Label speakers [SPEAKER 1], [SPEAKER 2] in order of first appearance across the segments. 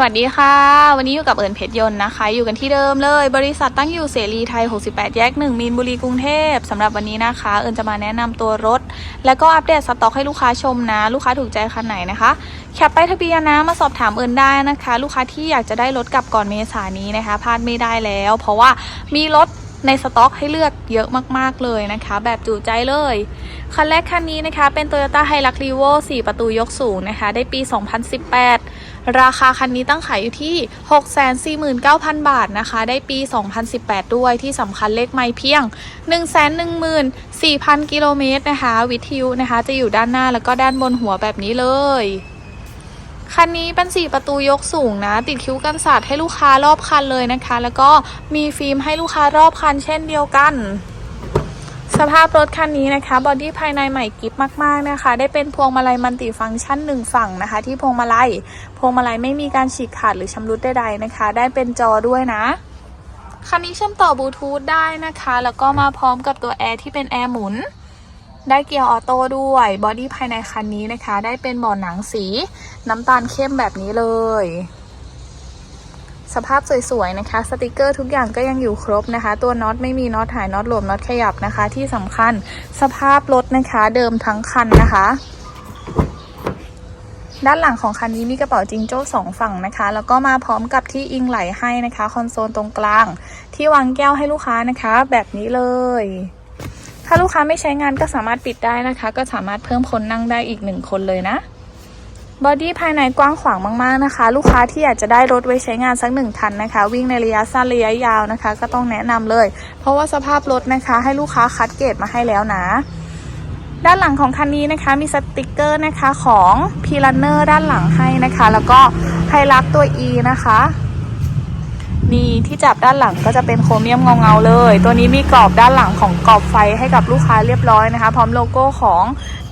[SPEAKER 1] สวัสดีค่ะ วันนี้อยู่กับเอิญเพชรยนต์นะคะ อยู่กันที่เดิมเลย บริษัทตั้งอยู่เสรีไทย 68 แยก 1 มีนบุรีกรุงเทพสำหรับวันนี้นะคะ เอิญจะมาแนะนำตัวรถ แล้วก็อัปเดตสต็อกให้ลูกค้าชมนะ ลูกค้าถูกใจคันไหนนะคะแคปไปทะเบียนนะมาสอบถามเอิญได้นะคะ ลูกค้าที่อยากจะได้รถกลับก่อนเมษายนนี้นะคะพลาดไม่ได้แล้ว เพราะว่ามีรถในสต็อกให้เลือกเยอะมาก ๆ เลยนะคะ แบบจุใจเลย คันแรกคันนี้นะคะ เป็น Toyota Hilux Revo 4 ประตูยกสูงนะคะ ได้ปี 2018 ราคาคันนี้ตั้งขายอยู่ที่ 649,000 บาทนะคะ ได้ปี 2018 ด้วยที่สำคัญเลขไม่เพียง 114,000 กิโลเมตรนะคะ วิทยุนะคะ จะอยู่ด้านหน้าแล้วก็ด้านบนหัวแบบนี้เลยคันนี้เป็น4ประตูยกสูงนะ ติดคิ้วกันสาดให้ลูกค้ารอบคันเลยนะคะ แล้วก็มีฟิล์มให้ลูกค้ารอบคันเช่นเดียวกัน สภาพรถคันนี้นะคะบอดี้ภายในใหม่กิฟมากๆนะคะ ได้เป็นพวงมาลัยมัลติฟังก์ชันหนึ่งฝั่งนะคะ ที่พวงมาลัยพวงมาลัยไม่มีการฉีกขาดหรือชำรุดใดๆนะคะ ได้เป็นจอด้วยนะคันนี้เชื่อมต่อบลูทูธได้นะคะ แล้วก็มาพร้อมกับตัวแอร์ที่เป็นแอร์หมุน ได้เกียร์ออโต้ด้วยบอดี้ภายในคันนี้นะคะ ได้เป็นเบาะหนังสีน้ำตาลเข้มแบบนี้เลย สภาพสวยๆนะคะ สติกเกอร์ทุกอย่างก็ยังอยู่ครบนะคะ ตัวน็อตไม่มีน็อตหายน็อตหลวมน็อตขยับนะคะ ที่สำคัญสภาพรถนะคะเดิมทั้งคันนะคะด้านหลังของคันนี้มีกระเป๋าจิงโจ้สองฝั่งนะคะ แล้วก็มาพร้อมกับที่อิงไหลให้นะคะ คอนโซลตรงกลาง ที่วางแก้วให้ลูกค้านะคะ แบบนี้เลย ถ้าลูกค้าไม่ใช้งานก็สามารถปิดได้นะคะ ก็สามารถเพิ่มคนนั่งได้อีกหนึ่งคนเลยนะ บอดี้ภายในกว้างขวางมากๆนะคะ ลูกค้าที่อยากจะได้รถไว้ใช้งานสักหนึ่งคันนะคะ วิ่งในระยะสั้นระยะยาวนะคะ ก็ต้องแนะนำเลย เพราะว่าสภาพรถนะคะ ให้ลูกค้าคัดเกรดมาให้แล้วนะด้านหลังของคันนี้นะคะมีสติกเกอร์นะคะของพีลันเนอร์ด้านหลังให้นะคะ แล้วก็ไฮลักตัว E นะคะ นี่ที่จับด้านหลังก็จะเป็นโครเมียมเงาๆเลย ตัวนี้มีกรอบด้านหลังของกรอบไฟให้กับลูกค้าเรียบร้อยนะคะ พร้อมโลโก้ของ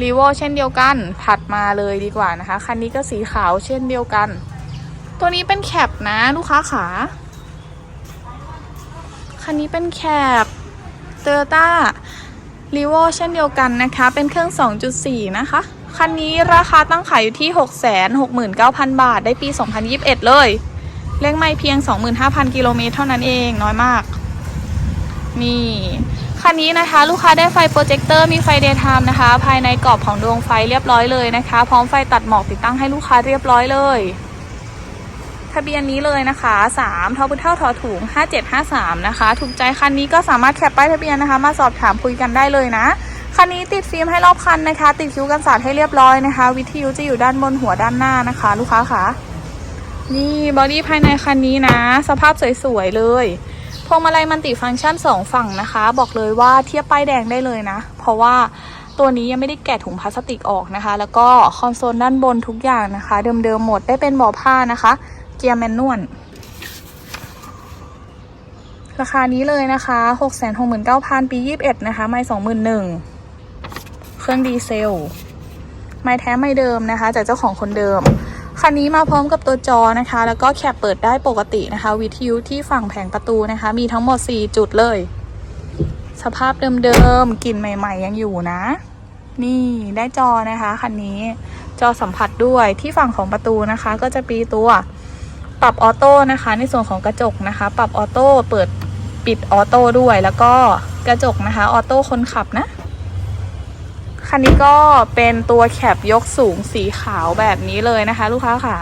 [SPEAKER 1] r e v o เช่นเดียวกัน ถัดมาเลยดีกว่านะคะ คันนี้ก็สีขาวเช่นเดียวกัน ตัวนี้เป็นแคปนะลูกค้าขาคันนี้เป็นแคป Toyota r e v o เช่นเดียวกันนะคะ เป็นเครื่อง 2.4 นะคะ คันนี้ราคาตั้งขายอยู่ที่ 669,000 บาท ได้ปี 2021 เลย เลขไม่เพียง 25,000 กิโลเมตรเท่านั้นเองน้อยมาก นี่คันนี้นะคะ ลูกค้าได้ไฟโปรเจคเตอร์มีไฟเดย์ไทม์นะคะ ภายในกรอบของดวงไฟเรียบร้อยเลยนะคะ พร้อมไฟตัดหมอกติดตั้งให้ลูกค้าเรียบร้อยเลย ทะเบียนนี้เลยนะคะ3ทอพุเท่าทอถุง 5753 นะคะ ถูกใจคันนี้ก็สามารถแคปป้ายทะเบียนนะคะ มาสอบถามคุยกันได้เลยนะคันนี้ติดฟิล์มให้รอบคันนะคะ ติดคิ้วกันสาดให้เรียบร้อยนะคะ วิทยุจะอยู่ด้านบนหัวด้านหน้านะคะ ลูกค้าค่ะ นี่บอดี้ภายในคันนี้นะ สภาพสวยๆเลยพวงมาลัยมันติฟังก์ชันสองฝั่งนะคะ บอกเลยว่าเทียบป้ายแดงได้เลยนะ เพราะว่าตัวนี้ยังไม่ได้แกะถุงพลาสติกออกนะคะ แล้วก็คอนโซลด้านบนทุกอย่างนะคะ เดิมๆหมดได้เป็นเบาะผ้านะคะ เกียร์แมนนวลราคานี้เลยนะคะ669,000 ปี 21 นะคะ ไม่21,000เครื่องดีเซล ไม่แท้ไม่เดิมนะคะ จากเจ้าของคนเดิม คันนี้มาพร้อมกับตัวจอนะคะ แล้วก็แคปเปิดได้ปกตินะคะ วิทยุที่ฝั่งแผงประตูนะคะ มีทั้งหมด 4 จุดเลย สภาพเดิมๆกลิ่นใหม่ ๆ ยังอยู่นะ นี่ได้จอนะคะคันนี้จอสัมผัสด้วยที่ฝั่งของประตูนะคะ ก็จะปีตัวปรับออโต้นะคะ ในส่วนของกระจกนะคะ ปรับออโต้เปิดปิดออโต้ด้วย แล้วก็กระจกนะคะออโต้คนขับนะ คันนี้ก็เป็นตัวแคปยกสูงสีขาวแบบนี้เลยนะคะ ลูกค้าขา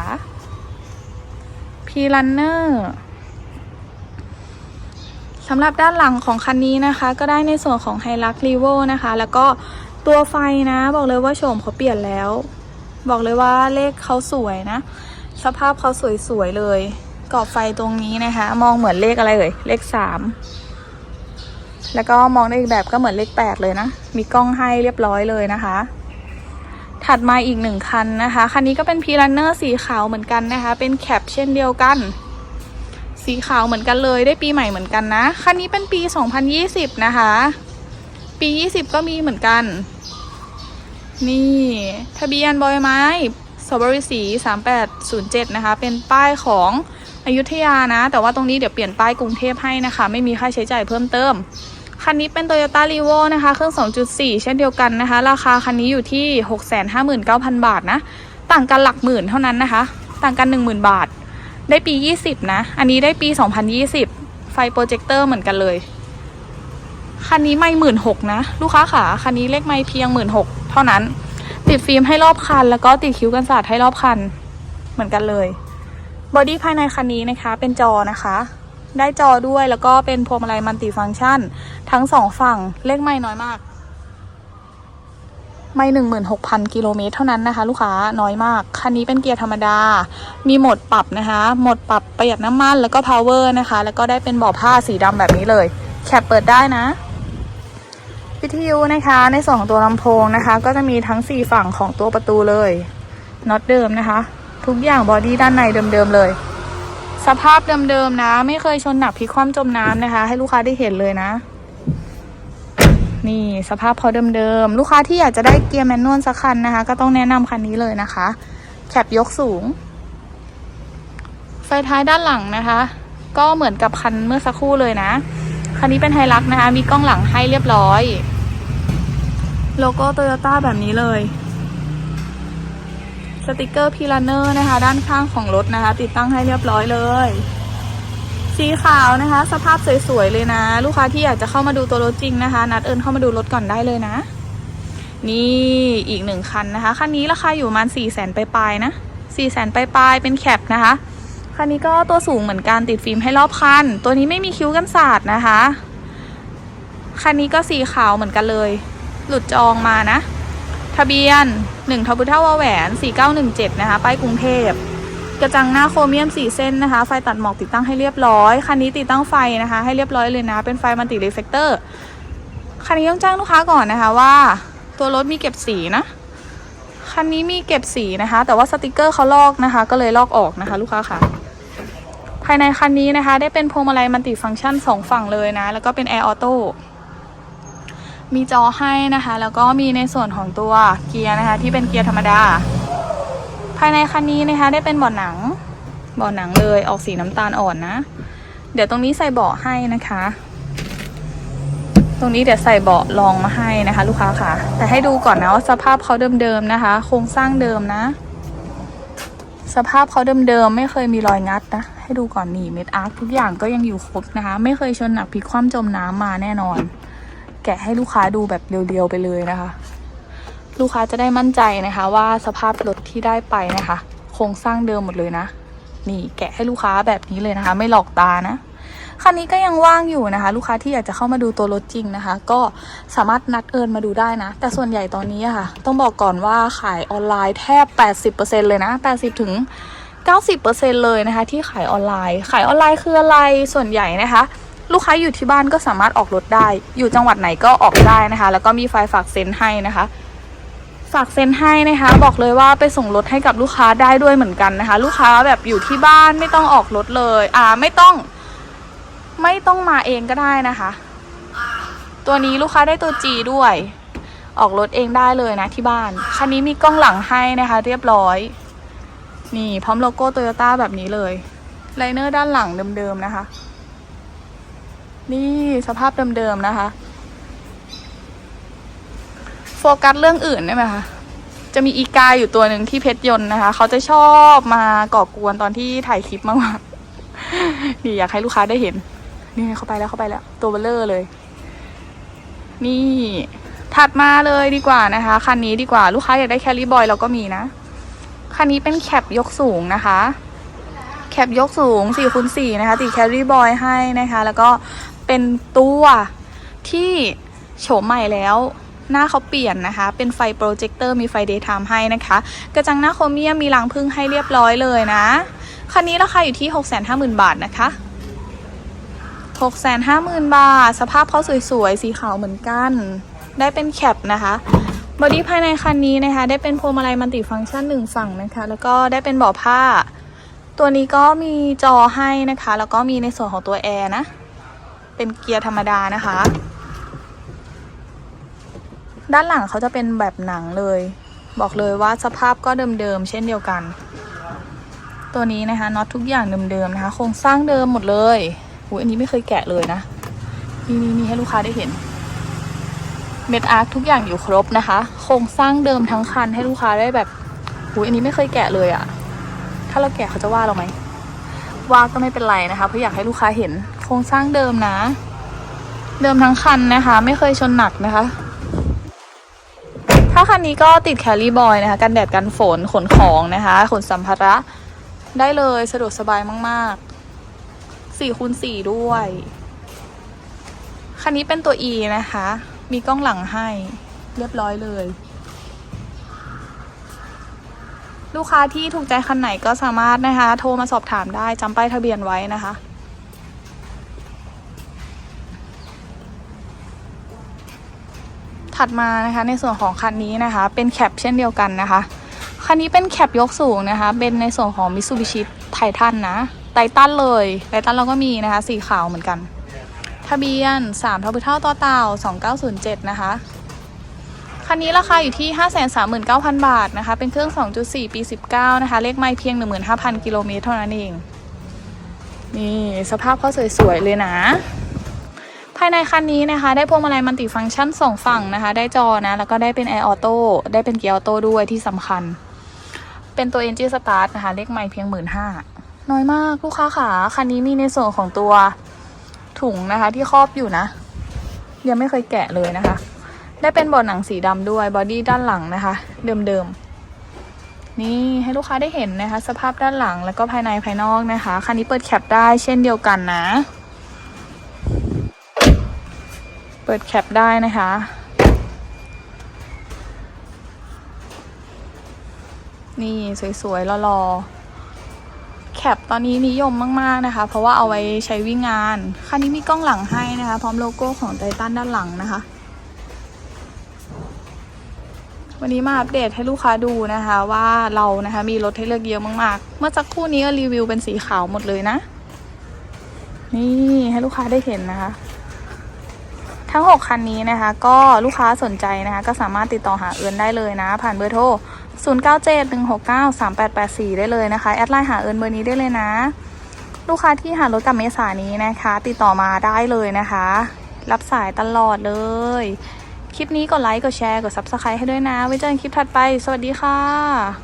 [SPEAKER 1] พีลันเนอร์สำหรับด้านหลังของคันนี้นะคะ ก็ได้ในส่วนของไฮลักรีโวนะคะ แล้วก็ตัวไฟนะบอกเลยว่าโฉมเขาเปลี่ยนแล้ว บอกเลยว่าเลขเขาสวยนะ สภาพเขาสวยๆเลยกรอบไฟตรงนี้นะคะ มองเหมือนเลขอะไรเอ่ยเลขสาม แล้วก็มองได้อีกแบบก็เหมือนเลขแปดเลยนะ มีกล้องให้เรียบร้อยเลยนะคะ ถัดมาอีกหนึ่งคันนะคะ คันนี้ก็เป็นพีรันเนอร์สีขาวเหมือนกันนะคะ เป็นแคปเช่นเดียวกัน สีขาวเหมือนกันเลย ได้ปีใหม่เหมือนกันนะ คันนี้เป็นปี 2020 นะคะ ปี 20 ก็มีเหมือนกัน นี่ทะเบียนบอยไม้สบริสี3807 นะคะ เป็นป้ายของอยุธยานะ แต่ว่าตรงนี้เดี๋ยวเปลี่ยนป้ายกรุงเทพให้นะคะ ไม่มีค่าใช้จ่ายเพิ่มเติม คันนี้เป็น Toyota r e v o นะคะ เครื่อง 2.4 เช่นเดียวกันนะคะ ราคาคันนี้อยู่ที่ 659,000 บาทนะ ต่างกันหลักหมื่นเท่านั้นนะคะ ต่างกัน 10,000 บาท ได้ปี 20 นะ อันนี้ได้ปี 2020 ไฟโปรเจคเตอร์เหมือนกันเลย คันนี้ไม่หมื่นหกนะ ลูกค้าขาคันนี้เลขไม่เพียงหมื่นหกเท่านั้น ติดฟิล์มให้รอบคัน แล้วก็ติดคิ้วกันศาสตให้รอบคัน เหมือนกันเลย บอดี้ภายในคันนี้นะคะ เป็นจอนะคะ ได้จอด้วยแล้วก็เป็นพวงมาลัยมัลติฟังก์ชัน ทั้งสองฝั่งเลขไม่น้อยมาก ไม่หนึ่งหมื่นหกพันกิโลเมตรเท่านั้นนะคะ ลูกค้าน้อยมาก คันนี้เป็นเกียร์ธรรมดา มีโหมดปรับนะคะโหมดปรับประหยัดน้ำมันแล้วก็ power นะคะ แล้วก็ได้เป็นเบาะผ้าสีดำแบบนี้เลยแคปเปิดได้นะวิทยุนะคะในส่วนของตัวลำโพงนะคะ ก็จะมีทั้ง 4 ฝั่งของตัวประตูเลยน็อตเดิมนะคะ ทุกอย่างบอดี้ด้านในเดิมๆเลย สภาพเดิมๆนะ ไม่เคยชนหนักพลิกคว่ำจมน้ำนะคะ ให้ลูกค้าได้เห็นเลยนะ นี่สภาพพอเดิมๆ ลูกค้าที่อยากจะได้เกียร์แมนนวลสักคันนะคะ ก็ต้องแนะนำคันนี้เลยนะคะ แคปยกสูง ไฟท้ายด้านหลังนะคะ ก็เหมือนกับคันเมื่อสักครู่เลยนะ คันนี้เป็นไฮลักนะคะ มีกล้องหลังให้เรียบร้อย โลโก้โตโยต้าแบบนี้เลย สติกเกอร์พีลันเนอร์นะคะ ด้านข้างของรถนะคะ ติดตั้งให้เรียบร้อยเลย สีขาวนะคะ สภาพสวยๆเลยนะ ลูกค้าที่อยากจะเข้ามาดูตัวรถจริงนะคะ นัดเอิญเข้ามาดูรถก่อนได้เลยนะ นี่อีกหนึ่งคันนะคะ คันนี้ราคาอยู่ประมาณสี่แสนปลายๆนะสี่แสนปลายๆเป็นแคปนะคะคันนี้ก็ตัวสูงเหมือนกันติดฟิล์มให้รอบคัน ตัวนี้ไม่มีคิ้วกันศาสตร์นะคะ คันนี้ก็สีขาวเหมือนกันเลย หลุดจองมานะ ทะเบียน1ทบุเท่าวาแหวน 4917 นะคะ ป้ายกรุงเทพ กระจังหน้าโครเมียม 4 เส้นนะคะ ไฟตัดหมอกติดตั้งให้เรียบร้อย คันนี้ติดตั้งไฟนะคะ ให้เรียบร้อยเลยนะ เป็นไฟมัลติรีเฟกเตอร์ คันนี้ต้องแจ้งลูกค้าก่อนนะคะว่า ตัวรถมีเก็บสีนะ คันนี้มีเก็บสีนะคะ แต่ว่าสติกเกอร์เขาลอกนะคะ ก็เลยลอกออกนะคะ ลูกค้าค่ะ ภายในคันนี้นะคะ ได้เป็นพวงมาลัยมัลติฟังก์ชันสองฝั่งเลยนะ แล้วก็เป็นแอร์ออโต้ มีจอให้นะคะ แล้วก็มีในส่วนของตัวเกียร์นะคะ ที่เป็นเกียร์ธรรมดา ภายในคันนี้นะคะ ได้เป็นเบาะหนังเบาะหนังเลยออกสีน้ำตาลอ่อนนะ เดี๋ยวตรงนี้ใส่เบาะให้นะคะ ตรงนี้เดี๋ยวใส่เบาะรองมาให้นะคะ ลูกค้าค่ะ แต่ให้ดูก่อนนะว่าสภาพเขาเดิมๆนะคะ โครงสร้างเดิมนะ สภาพเขาเดิมๆไม่เคยมีรอยงัดนะ ให้ดูก่อนนี่เม็ดอาร์คทุกอย่างก็ยังอยู่ครบนะคะ ไม่เคยชนหนักพลิกคว่ำจมน้ำมาแน่นอน แกะให้ลูกค้าดูแบบเรียวๆไปเลยนะคะ ลูกค้าจะได้มั่นใจนะคะว่าสภาพรถที่ได้ไปนะคะ โครงสร้างเดิมหมดเลยนะ นี่แกะให้ลูกค้าแบบนี้เลยนะคะ ไม่หลอกตานะคันนี้ก็ยังว่างอยู่นะคะ ลูกค้าที่อยากจะเข้ามาดูตัวรถจริงนะคะ ก็สามารถนัดเอิญมาดูได้นะ แต่ส่วนใหญ่ตอนนี้ค่ะ ต้องบอกก่อนว่าขายออนไลน์แทบ 80%เลยนะ 80ถึง90%เลยนะคะ ที่ขายออนไลน์ ขายออนไลน์คืออะไรส่วนใหญ่นะคะ ลูกค้าอยู่ที่บ้านก็สามารถออกรถได้ อยู่จังหวัดไหนก็ออกได้นะคะ แล้วก็มีไฟฝากเซ็นให้นะคะ ฝากเซ็นให้นะคะ บอกเลยว่าไปส่งรถให้กับลูกค้าได้ด้วยเหมือนกันนะคะ ลูกค้าแบบอยู่ที่บ้านไม่ต้องออกรถเลย อ่าไม่ต้อง ไม่ต้องมาเองก็ได้นะคะ ตัวนี้ลูกค้าได้ตัว G ด้วย ออกรถเองได้เลยนะที่บ้านคันนี้มีกล้องหลังให้นะคะ เรียบร้อย นี่พร้อมโลโก้โตโยต้าแบบนี้เลยไลเนอร์ด้านหลังเดิมๆนะคะ นี่สภาพเดิมๆนะคะ โฟกัสเรื่องอื่นได้ไหมคะ จะมีอีกาอยู่ตัวหนึ่งที่เพชรยนต์นะคะ เขาจะชอบมาก่อกวนตอนที่ถ่ายคลิปมากๆนี่อยากให้ลูกค้าได้เห็น นี่เข้าไปแล้วเข้าไปแล้ว ตัวเบลเลอร์เลย นี่ถัดมาเลยดีกว่านะคะคันนี้ดีกว่าลูกค้าอยากได้แคลรี่บอยเราก็มีนะคันนี้เป็นแคปยกสูงนะคะ แคปยกสูง4คูณ4นะคะติดแคลรี่บอยให้นะคะ แล้วก็ เป็นตัวที่โฉมใหม่แล้วหน้าเขาเปลี่ยนนะคะ เป็นไฟโปรเจคเตอร์มีไฟเดย์ไทม์ให้นะคะ กระจังหน้าโครเมียมมีรังพึ่งให้เรียบร้อยเลยนะ คันนี้ราคาอยู่ที่ 650,000 บาทนะคะ650,000 บาท สภาพเขาสวยๆ สีขาวเหมือนกัน ได้เป็นแคปนะคะบอดี้ภายในคันนี้นะคะ ได้เป็นพวงมาลัยมัลติฟังก์ชันหนึ่งฝั่งนะคะ แล้วก็ได้เป็นเบาะผ้า ตัวนี้ก็มีจอให้นะคะ แล้วก็มีในส่วนของตัวแอร์นะ เป็นเกียร์ธรรมดานะคะ ด้านหลังเขาจะเป็นแบบหนังเลย บอกเลยว่าสภาพก็เดิมๆเช่นเดียวกัน ตัวนี้นะคะน็อตทุกอย่างเดิมๆนะคะ โครงสร้างเดิมหมดเลยอุ้ยอันนี้ไม่เคยแกะเลยนะนี่นี่นี่ให้ลูกค้าได้เห็น เม็ดอาร์คทุกอย่างอยู่ครบนะคะ โครงสร้างเดิมทั้งคันให้ลูกค้าได้แบบอุ้ยอันนี้ไม่เคยแกะเลยอะถ้าเราแกะเขาจะว่าเราไหมว่าก็ไม่เป็นไรนะคะ เพราะอยากให้ลูกค้าเห็น โครงสร้างเดิมนะ เดิมทั้งคันนะคะ ไม่เคยชนหนักนะคะ ถ้าคันนี้ก็ติดแคลรี่บอยนะคะ กันแดดกันฝนขนของนะคะ ขนสัมภาระได้เลยสะดวกสบายมากๆ4คูณ4ด้วย คันนี้เป็นตัว E นะคะ มีกล้องหลังให้เรียบร้อยเลย ลูกค้าที่ถูกใจคันไหนก็สามารถนะคะ โทรมาสอบถามได้จำป้ายทะเบียนไว้นะคะ ถัดมานะคะในส่วนของคันนี้นะคะ เป็นแคปเช่นเดียวกันนะคะ คันนี้เป็นแคปยกสูงนะคะ เป็นในส่วนของ Mitsubishi Titan นะไททันเลยไททันเราก็มีนะคะ สีขาวเหมือนกัน ทะเบียน3ทบเท่าต่อเต่า2907 นะคะ คันนี้ราคาอยู่ที่ 539,000 บาทนะคะ เป็นเครื่อง 2.4 ปี 19 นะคะ เลขไม่เพียง 15,000 กิโลเมตรเท่านั้นเอง นี่ สภาพเขาสวย ๆ เลยนะายในคันนี้นะคะ ได้พวงมาลัยมัลติฟังก์ชันสองฝั่งนะคะ ได้จอนะ แล้วก็ได้เป็นแอร์ออโต้ได้เป็นเกียร์ออโต้ด้วยที่สำคัญ เป็นตัว Engine Start นะคะ เลขไม่เพียง 15,000น้อยมากลูกค้าขาคันนี้มีในส่วนของตัวถุงนะคะ ที่ครอบอยู่นะ ยังไม่เคยแกะเลยนะคะ ได้เป็นบอดหนังสีดำด้วยบอดี้ด้านหลังนะคะ เดิมๆนี่ให้ลูกค้าได้เห็นนะคะ สภาพด้านหลังแล้วก็ภายในภายนอกนะคะ คันนี้เปิดแคปได้เช่นเดียวกันนะ เปิดแคปได้นะคะ นี่สวยๆหล่อๆแคปตอนนี้นิยมมากๆนะคะ เพราะว่าเอาไว้ใช้วิ่งงาน คันนี้มีกล้องหลังให้นะคะ พร้อมโลโก้ของไททันด้านหลังนะคะ วันนี้มาอัปเดตให้ลูกค้าดูนะคะว่าเรานะคะมีรถให้เลือกเยอะมากๆ เมื่อสักครู่นี้ก็รีวิวเป็นสีขาวหมดเลยนะ นี่ให้ลูกค้าได้เห็นนะคะ ทั้ง 6 คันนี้นะคะ ก็ลูกค้าสนใจนะคะ ก็สามารถติดต่อหาเอิญได้เลยนะ ผ่านเบอร์โทร 0971693884 ได้เลยนะคะ แอดไลน์หาเอิญเบอร์นี้ได้เลยนะ ลูกค้าที่หารถกับเมษานี้นะคะ ติดต่อมาได้เลยนะคะ รับสายตลอดเลย คลิปนี้กดไลค์กดแชร์กด Subscribe ให้ด้วยนะ ไว้เจอกันคลิปถัดไป สวัสดีค่ะ